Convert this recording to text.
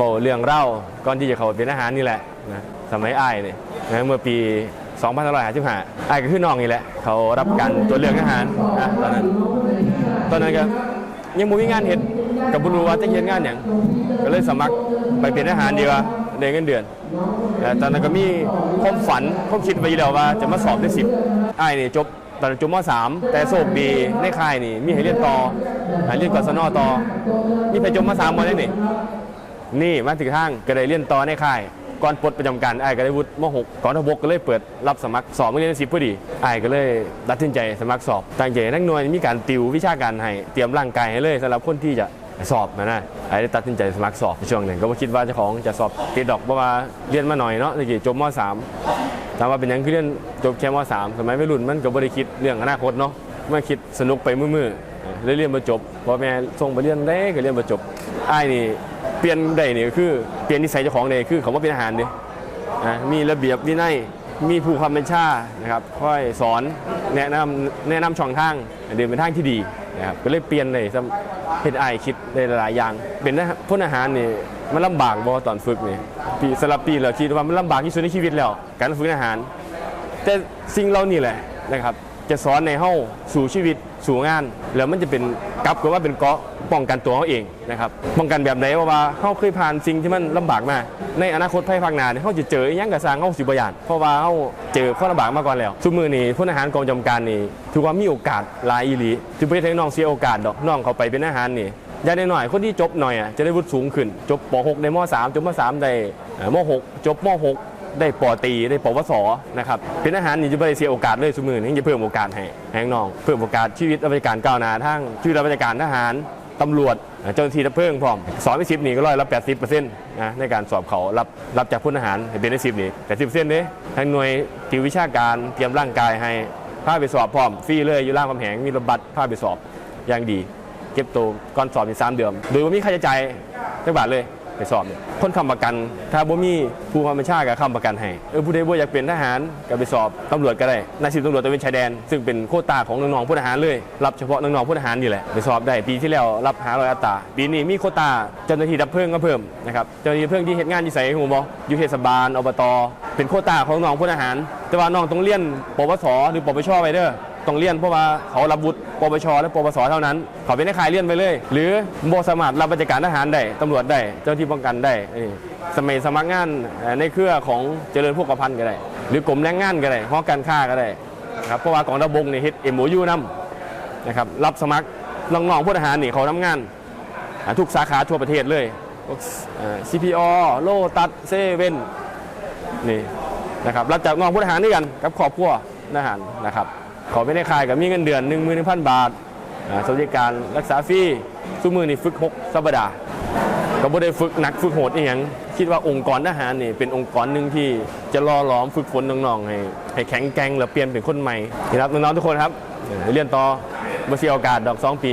บอกเรื่องเล่าก่อนที่จะเข้าเป็นทหารนี่แหละนะสมัยอ้ายเนี่ยนะเมื่อปี2555อ้ายก็คือน้องนี่แหละ เขารับการตัวจเลือกทหารนะตอนนั้นตอนนั้นก็ยังบ่มีงานเห็ดกับบุรุว่าจะเห็นงานอย่างก็เลยสมัครไปเป็นทหารดีกว่าได้เงินเดือนแต่ตอนนั้นก็มีความฝันความคิดไว้อยู่แล้วว่าจะมาสอบได้สิบอ้ายนี่จบตอนจบมสามแต่โชคดีในค่ายนี่มีให้เรียนต่อหาเรียนกศนต่อมีไปจบมสามมาได้นี่ นี่มาถึงทางก็ได้เรียนต่อในค่ายก่อนปลดประจำการไอ้ก็ได้วุฒิม .6 ก่อนทบกก็เลยเปิดรับสมัครสอบเมื่อเรียนสิบพอดีไอ้ก็เลยตัดสินใจสมัครสอบตั้งใจนักหน่วยมีการติววิชาการให้เตรียมร่างกายให้เลยสำหรับคนที่จะสอบนะนะไอ้ได้ตัดสินใจสมัครสอบช่วงหนึ่งก็บ่คิดว่าเจ้าของจะสอบติดดอกเพราะว่าเรียนมาหน่อยเนาะตะกี้จบม .3 ถามว่าเป็นยังคือเรียนจบแค่ม .3 สมัยวัยรุ่นมันก็บ่ได้คิดเรื่องอนาคตเนาะมันคิดสนุกไปมือๆเลยเรียนมาจบพอแม่ส่งไปเรียนได้ก็เรียนมาจบไอ้นี่ ปลี่ยนได้เนี่ก็คือเปลี่ยนนิสัยเจ้าของได้คือเขาว่าเป็นอาหารเด้นะมีระเบียบวินัยมีผู้ความเป็นชานะครับค่อยสอนแนะนำแนะนำช่องทางเดินเป็นทางที่ดีนะครับก็เลยเปลี่ยนเลยเห็นไอคิดได้หลายอย่าง เป็นนะพลอาหารนี่มันลำบากบ่ตอนฝึกนี่ปีสำหรับปีเราคิดว่ามันลำบากที่สุดในชีวิตแล้ว การฝึกอาหาร แต่สิ่งเหล่านี้แหละนะครับ จะสอนในเฮาสู่ชีวิตสู่งาน แล้วมันจะเป็นกลับกับว่าเป็นเกาะป้องกันตัวเขาเองนะครับป้องกันแบบไหนว่าว่าเฮาเคยผ่านสิ่งที่มันลำบากมาในอนาคตภายภาคหน้าเนี่ยเฮาจะเจอยังกระสางเฮาสิบ่ยานเพราะว่าเฮาเจอความลำบากมาก่อนแล้วทุกมือนี้พลอาหารกองจำการนี่ถือว่ามีโอกาสลายอีหลีถือบ่ได้ให้น้องเสียโอกาสดอกน้องเขาไปเป็นอาหารนี่อย่างน้อยคนที่จบหน่อยอะจะได้วุฒิสูงขึ้น จบป .6 ได้ม .3 จบม .3 ได้ม .6 จบม .6 ได้ปอตี ได้ปวสนะครับเป็นอาหารนี่จะไม่ได้เสียโอกาสเลยสมือนี่จะเพิ่มโอกาสให้ให้งน้องเพิ่มโอกาสชีวิตราชการก้าวหน้าทั้งชีวิตราชการทหารตำรวจเจ้าหน้าที่ดับเพลิงพร้อมสอนไปสิบนี่ก็ร้อยละแปดสิบเปอร์เซ็นต์นะในการสอบเขารับรับจากพลทหารเป็นได้สิบนี่แปดสิบเปอร์เซ็นต์เด้ทั้งหน่วยติววิชาการเตรียมร่างกายให้พาไปสอบพร้อมฟรีเลยอยู่ล่างคำแหงมีรถบัสพาไปสอบอย่างดี เก็บตัวก่อนสอบอีกสามเดือนโดยว่ามีค่าใช้จ่ายจักบาทเลย ไปสอบเนี่ยคนคำประกัน ถ้าบ่มีผู้ความบัญชากับคำประกันให้เออผู้ใดบ่อยากเป็นทหารก็ไปสอบตำรวจก็ได้นายสิบตำรวจตะเวนชายแดน ซึ่งเป็นโคต้าของน้องๆผู้ทหารเลย รับเฉพาะน้องๆผู้ทหารนี่แหละไปสอบได้ปีที่แล้วรับหาร้อยอัตราปีนี้มีโคต้าเจ้าหน้าที่ดับเพลิงก็เพิ่มนะครับเจ้าหน้าที่เพลิงที่เฮ็ดงานอยู่ไสฮู้บ่อยู่เทศบาลอบตเป็นโคต้าของน้องผู้ทหาร แต่ว่าน้องต้องเรียนปวสหรือปปชไว้เด้อ ต้องเรียนเพราะว่าเขารับวุฒิปปชและปปสเท่านั้น เขาเป็นนักขายเรียนไปเลย หรือโบสามารถรับราชการทหารได้ตำรวจได้เจ้าหน้าที่ป้องกันได้สมัยสมัครงานในเครือของเจริญพวกพันธ์ก็ได้ หรือกรมแรงงานก็ได้ห้อการค้าก็ได้ครับเพราะว่ากองทัพบกนี่เฮ็ดเอ็มโอยูนำนะครับรับสมัครน้องๆผู้ทหารนี่เขาทำงาน ทุกสาขาทั่วประเทศเลยพวกเอ่อ CPO โลตัสเซเว่นนี่นะครับรับจากน้องผู้ทหารด้วยกันกับครอบครัวทหารนะครับ ขอไม่ได้คายกับมีเงินเดือน1 1 0 0 0 บาทอ่าสวัสดิการรักษาฟรีสู้มือนี่ฝึก 6 สัปดาห์ก็บ่ได้ฝึกหนักฝึกโหดอีหยังคิดว่าองค์กรทหารนี่เป็นองค์กรหนึ่งที่จะรอหลอมฝึกฝนน้องๆให้ให้แข็งแกร่งแล้วเปลี่ยนเป็นคนใหม่นะครับน้องๆทุกคนครับเอ่อเรียนต่อบ่เสียโอกาสดอก 2 ปี